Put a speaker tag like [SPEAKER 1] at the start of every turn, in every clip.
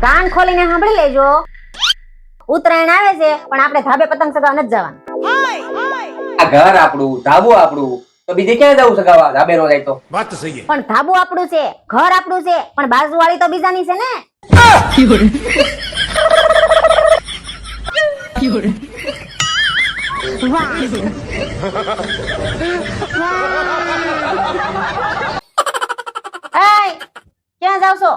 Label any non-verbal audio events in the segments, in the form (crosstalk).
[SPEAKER 1] કાન સાંભળી લેજો. ઉત્તરાયણ આવે છે પણ આપણે ધાબે પતંગ સગાવા નથી
[SPEAKER 2] ઘર આપણું ધાબુ આપણું. તો બીજે ક્યાં જવું સગાવા ધાબે નો જાય તો.
[SPEAKER 3] વાત સહી
[SPEAKER 1] પણ ધાબુ આપણું છે ઘર આપણું છે પણ બાજુવાળી તો બીજાની છે ને? (laughs) (laughs) એય, ક્યાં જાવ છો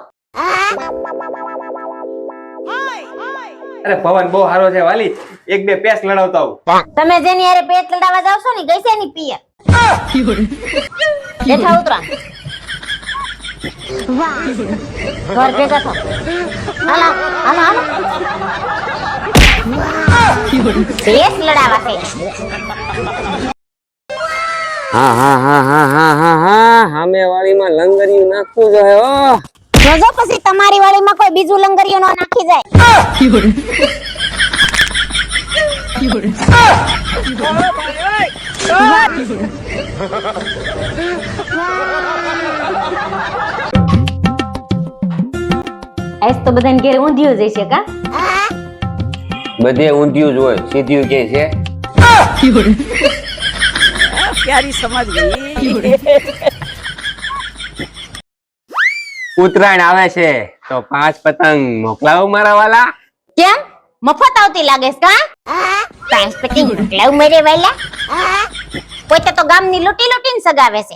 [SPEAKER 2] અરે પવન બહુ સારો છે વાલી. એક બે પેસ લડાવતા હું
[SPEAKER 1] તમે જેની હારે પેટ લડાવવા જાવ છો ને ગઈસે ની પિયર. બેઠા ઉતરા. ઘર ભેગા થો. હાલો હાલો હાલો. પેટ લડાવવા છે.
[SPEAKER 2] હા હા હા હા હા હા હા સામે વાળીમાં લંગરિયું નાખવું જોઈએ ઓ
[SPEAKER 1] જોજો પછી તમારી વાળીમાં કોઈ બીજું લંગરિયું ન નાખી જાય. આજ તો બધાને ઘેર ઊંધિયું જઈશે કા?
[SPEAKER 2] બધે ઊંધિયું જ હોય સીધિયું કે છે?
[SPEAKER 4] પ્યારી સમજ ગઈ
[SPEAKER 2] ઉત્તરાયણ આવે છે તો પાંચ પતંગ મોકલાવ મારા વાલા.
[SPEAKER 1] કેમ? મફત આવતી લાગે છે કા પાંચ પતંગ મોકલાવ મારે વાલા? પોતે તો ગામની લૂટી લૂટીને સગાવે છે.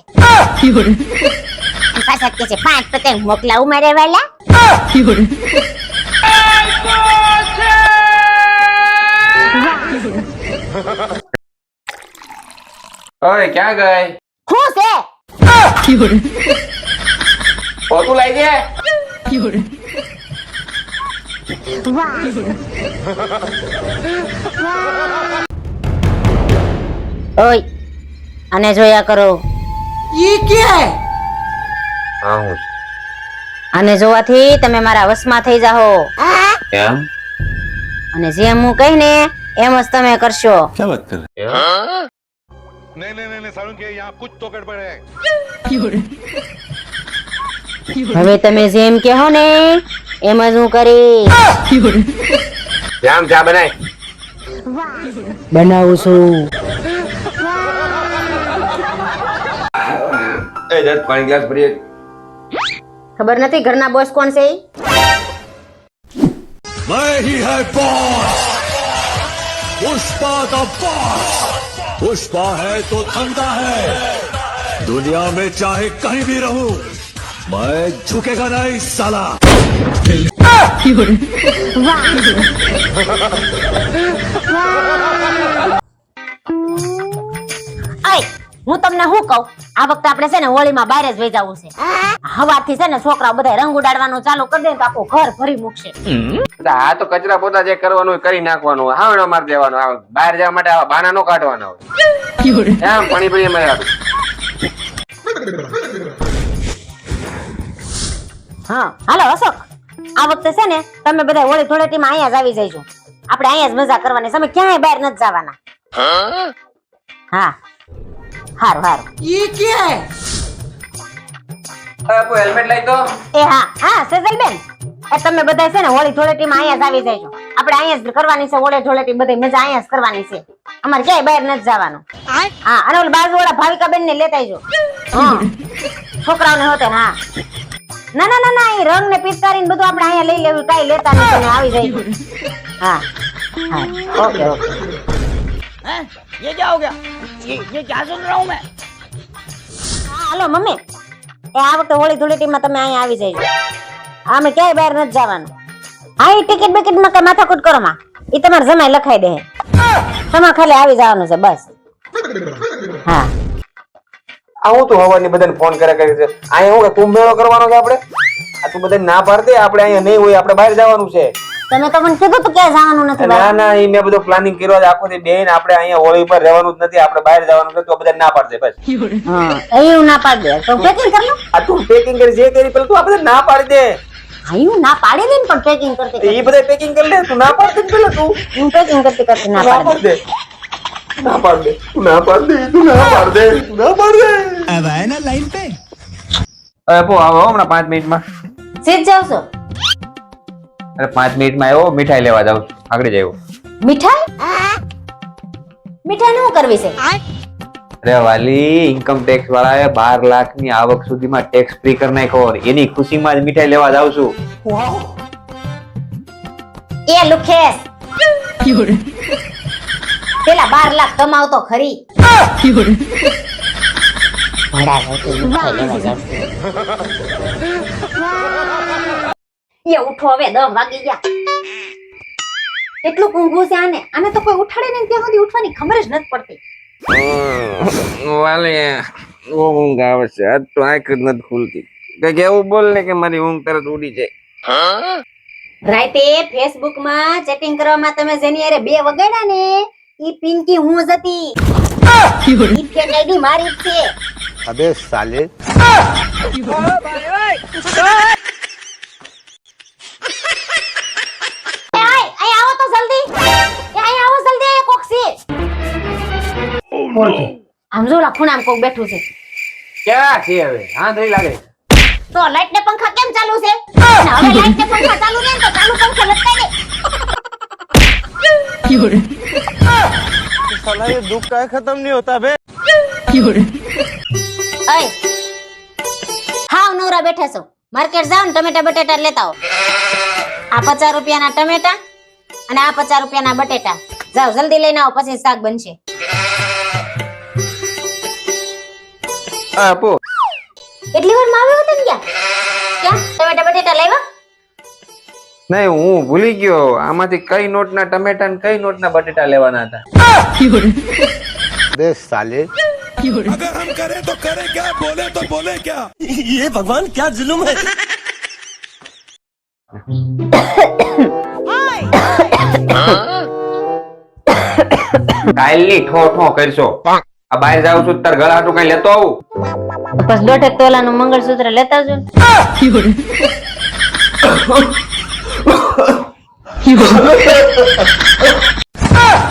[SPEAKER 1] પાછા કે છે પાંચ પતંગ મોકલાવ મારે વાલા?
[SPEAKER 2] ઓય ક્યાં ગઈ?
[SPEAKER 1] હું છે?
[SPEAKER 2] પોતું લઈ દે
[SPEAKER 1] ઓય અને જોયા કરો.
[SPEAKER 4] ઈ કે
[SPEAKER 2] હા? હું
[SPEAKER 1] અને જોવાથી તમે મારા વશમાં થઈ જાઓ
[SPEAKER 2] એમ
[SPEAKER 1] અને જેમ હું કહીને એમ જ તમે કરશો.
[SPEAKER 3] ક્યાં
[SPEAKER 5] नहीं नहीं नहीं नहीं सारुण के यहाँ कुछ तो गड़बड़ है
[SPEAKER 1] હવે તમે જેમ કહો ને એમ જ હું કરીશ
[SPEAKER 2] જામ ચા બનાય
[SPEAKER 1] બનાવું છું
[SPEAKER 2] એ જત પાણી ગ્લાસ ભરી
[SPEAKER 1] ખબર નથી ઘરના બોસ કોણ છે ઈ?
[SPEAKER 3] मैं ही है बॉस पुष्पा का बॉस पुष्पा है तो ठंडा है दुनिया में चाहे कहीं भी रहूं मैं झुकेगा नहीं साला
[SPEAKER 1] અય હું તમને શું કહું? આ વખતે આપણે છે ને હોળીમાં બહાર જ વહી જવું છે. હવાથી છે ને છોકરાઓ બધા રંગ ઉડાડવાનું ચાલુ કરી દે તો આખું ઘર ભરી મૂકશે.
[SPEAKER 2] આ તો કચરા પોતા જે કરવાનું કરી નાખવાનું હાવડો માર દેવાનો બહાર જવા માટે આવા બાના નો કાઢવાનો એમ પાણી પડી એમ
[SPEAKER 1] હા. હાલો અશોક. આ વખતે છે ને તમે બધા હોળી ધૂળેટીમાં અહીંયા જ આવી જઈજો. આપણે અહીંયા જ મજા કરવાની. તમે ક્યાંય બહાર નથી જવાના. હા. હારું હારું.
[SPEAKER 4] ઈ કે?
[SPEAKER 2] આપો હેલ્મેટ લઈ દો.
[SPEAKER 1] એ હા હા સેજલબેન. એ તમે બધા છે ને હોળી ધૂળેટીમાં અહીંયા જ આવી જાય જજો. આપણે અહીંયા જ કરવાની છે હોળી ધૂળેટી બધી મજા અહીંયા જ કરવાની છે. અમારે ક્યાંય બહાર નથી જવાનું. હા અને ઓલા બાજુવાળા ભાવિકાબેન ને લેતા આવજો. હા. છોકરાઓને હોતે હા. ના ના ના ના એ રંગ ને પિચકારી બધું આપણે અહીંયા લઈ લેવું કઈ લેતા નહીં તમે આવી જાય હા. હા. Okay okay.
[SPEAKER 4] हैं? ये क्या हो गया ये ये क्या सुन रहा हूँ मैं
[SPEAKER 1] હા હાલો મમ્મી એ આ વખતે હોળી ધૂળેટીમાં તમે અહીંયા આવી જઈજો અમે ક્યાંય બહાર નથી જવાનું હા એ ટિકિટ બિકિટ માં કઈ માથાકૂટ કરો માં એ તમારે જમાઈ લખાઈ દે તમારે ખાલી આવી જવાનું છે બસ હા
[SPEAKER 2] આ હું તું હવાની બધાને ફોન કરે કરે છે અહીંયા હું કે કુંભ મેળો કરવાનો છે આપણે આ તું બધાને ના પાડ દે આપણે અહીંયા નહીં હોય આપણે બહાર જવાનું છે
[SPEAKER 1] તમે તો મને કીધું તો ક્યાં જવાનું નથી
[SPEAKER 2] ના ના એ મેં બધો પ્લાનિંગ કર્યો છે. આખો દી બેન આપણે અહીંયા હોળી પર રહેવાનું જ નથી. આપણે બહાર જવાનું છે તો બધા ના પાડશે બસ.
[SPEAKER 1] હા એવું ના પાડ દે તો પેકિંગ કર લો
[SPEAKER 2] આ તું પેકિંગ કરી જે કરી પેલું તું આપણે ના પાડી દે.
[SPEAKER 1] આયું ના પાડી દે પણ પેકિંગ કરતી
[SPEAKER 2] એ બધા પેકિંગ કરી લે. તું ના પાડ દે પેલું તું?
[SPEAKER 1] હું પેકિંગ કરતી કરતી ના પાડ દે.
[SPEAKER 2] ના પાડ દે. તું ના પાડ દે. તું ના પાડ દે. તું ના પાડ દે.
[SPEAKER 3] હવે ના લાઈન પે.
[SPEAKER 2] અરે પો આવો હમણાં 5 મિનિટમાં.
[SPEAKER 1] સીધ જાવશો
[SPEAKER 2] અરે પાંચ મિનિટમાં આવ્યો મીઠાઈ લેવા જાઉં આગળ જાય
[SPEAKER 1] મીઠાઈ? મીઠાઈ શું કરવી છે?
[SPEAKER 2] અરે વાલી ઇન્કમ ટેક્સ વાળાએ બાર લાખની આવક સુધીમાં ટેક્સ ફ્રી કરી નાખ્યો એની ખુશીમાં જ મીઠાઈ લેવા જાઉં છું.
[SPEAKER 1] એ લુખેશ. પેલા બાર લાખ કમાવતો ખરી. ભડા મીઠાઈ લેવા. એ ઉઠો દમ વાગી ગયા એટલું ઊંઘું છે આને આને તો કોઈ ઉઠાડે ને ત્યાં સુધી ઉઠવાની ખબર જ નથી પડતી
[SPEAKER 2] વાલે ઊંઘ આવે છે આજ તો આંખ જ નથી ખુલતી કંઈક એવું બોલ ને કે મારી ઊંઘ તરત ઉડી જાય
[SPEAKER 1] રાતે ફેસબુકમાં ચેટિંગ કરવામાં તમે જેની અરે બે વગાડ્યા ને ઈ પિંકી હું જ હતી મારી છે અબે સાલે છે કોણ છે? આમ જો ઓલા ખૂણામાં કોક બેઠું છે
[SPEAKER 2] ક્યાં છે હવે આંધળી લાગે
[SPEAKER 1] તો લાઈટ ને પંખા કેમ ચાલુ છે અને હવે લાઈટ ને પંખા ચાલુ ને તો ચાલુ પંખો લટકાઈ દે
[SPEAKER 5] साला ये दुख का खत्म नहीं होता बे
[SPEAKER 1] અય હાવ નવરા બેઠા છો માર્કેટ જાવ ને ટમેટા બટેટા લેતા આવો આ પચાસ રૂપિયાના ટમેટા અને આ પચાસ રૂપિયાના બટેટા જાઓ જલ્દી લઈને આવો પછી શાક બનશે
[SPEAKER 2] હા પો
[SPEAKER 1] એટલી વાર માં આવ્યો હતો ને ક્યાં ક્યાં ટમેટા બટેટા લાવ્યા
[SPEAKER 2] નહીં હું ભૂલી ગયો આમાંથી કઈ નોટના ટમેટા ને કઈ નોટના બટેટા લેવાના હતા
[SPEAKER 5] अबे साले
[SPEAKER 3] अगर हम करें तो करें क्या बोले तो बोले क्या ये भगवान क्या जुल्म है
[SPEAKER 2] કાલની ઠો ઠો કરશો. આ બહાર જાવ છું તાર ગળાટું કઈ લેતો આવું.
[SPEAKER 1] બસ દોઢેક તોલાનું મંગળસૂત્ર લેતા આવજો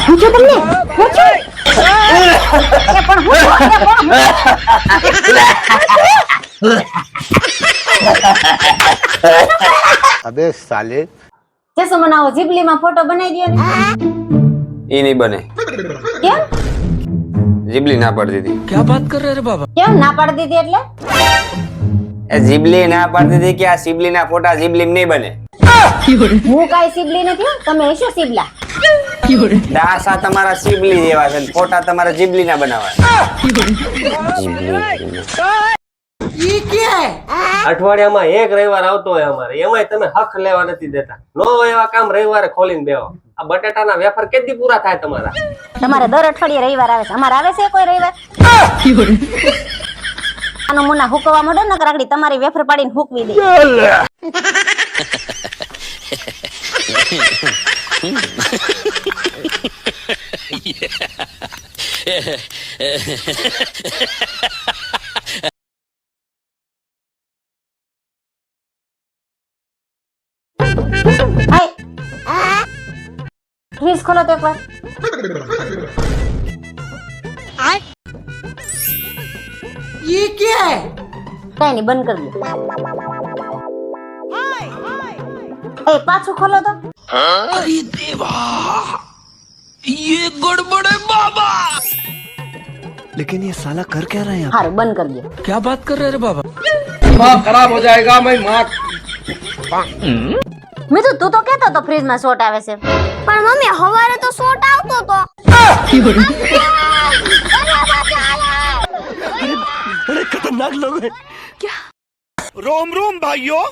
[SPEAKER 1] પૂછો તમને?
[SPEAKER 5] અબે સાલે.
[SPEAKER 1] જે સુમનાઓ જીબલીમાં ફોટો બનાવી દે ને.
[SPEAKER 2] એ નહીં બને.
[SPEAKER 1] કેમ?
[SPEAKER 2] જીબલી ના પાડી દીધી.
[SPEAKER 1] કેમ ના પાડી દીધી એટલે?
[SPEAKER 2] એ જીબલી ના પાડી દીધી કે આ સિબલી ના ફોટા જીબલી નહીં બને.
[SPEAKER 1] હું કાઈ સીબલી નથી? હો. તમે હશો સીબલા
[SPEAKER 2] દાસા તમારા સિબલી જેવા છે ફોટા તમારા જીબલી ના બનાવવા
[SPEAKER 6] અઠવાડિયામાં એક રવિવાર આવતો હોય અમારે. એમાંય તમે હક લેવા નથી દેતા. નો એવા કામ રવિવારે ખોલીને બેહો. આ બટાટાના વેફર કેટલી પૂરા થાય તમારા?
[SPEAKER 1] તમારે દર અઠવાડિયે રવિવાર આવે છે. અમારે આવે છે કોઈ રવિવાર? આનો મુના હુકવા મોડો ને કરાકડી તમારી વેફર પાડીને હુકવી દે. હાય. फ्रिज खोलो तो एक बार ये क्या है? कहीं नहीं बंद कर दो ए पाछू खोलो तो अरे देवा ये गड़बड़ है बाबा।
[SPEAKER 3] लेकिन ये साला कर क्या रहे हैं
[SPEAKER 1] हार बंद कर दिया।
[SPEAKER 3] क्या बात कर रहे हैं बाबा? खराब हो जाएगा मैं मार हम्म।
[SPEAKER 1] મીઠું તું તો કેતો તો ફ્રીજ માં શોટ આવે છે
[SPEAKER 7] પણ મમ્મી હવારે તો શોટ આવતો તો
[SPEAKER 3] बड़े खतरनाक लोग हैं रोम रोम भाइयों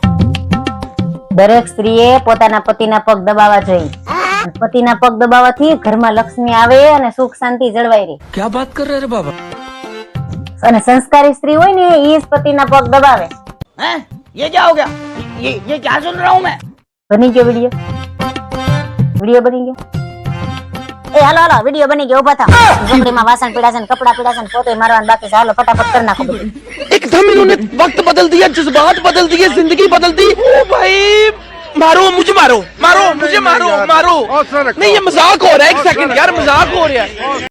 [SPEAKER 1] દરેક સ્ત્રીએ પોતાના પતિના પગ દબાવવા જોઈએ અને પતિના પગ દબાવવાથી ઘરમાં લક્ષ્મી આવે અને સુખ શાંતિ જળવાઈ રહે
[SPEAKER 3] क्या बात कर रहे रे बाबा
[SPEAKER 1] અને સંસ્કારી સ્ત્રી હોય ને એ જ પતિના પગ દબાવે
[SPEAKER 4] हैं ये क्या हो गया ये ये क्या सुन रहा हूँ मैं
[SPEAKER 1] બની ગયો વિડીયો વિડીયો બની ગયો એ હાલો હાલો વિડીયો બની ગયો ઉભા થાવ ઝૂંપડીમાં વાસણ પીડા છે ને કપડા પીડા છે ને પોતે મારવાનું બાકી છે હાલો ફટાફટ કરી નાખો બધું.
[SPEAKER 8] एकदम इन्होंने वक्त बदल दिया जज्बात बदल दिए जिंदगी बदल दी ओ भाई मारो मुझे मारो मारो मुझे मारो मारो नहीं ये मजाक हो रहा है एक सेकंड यार मजाक हो रहा है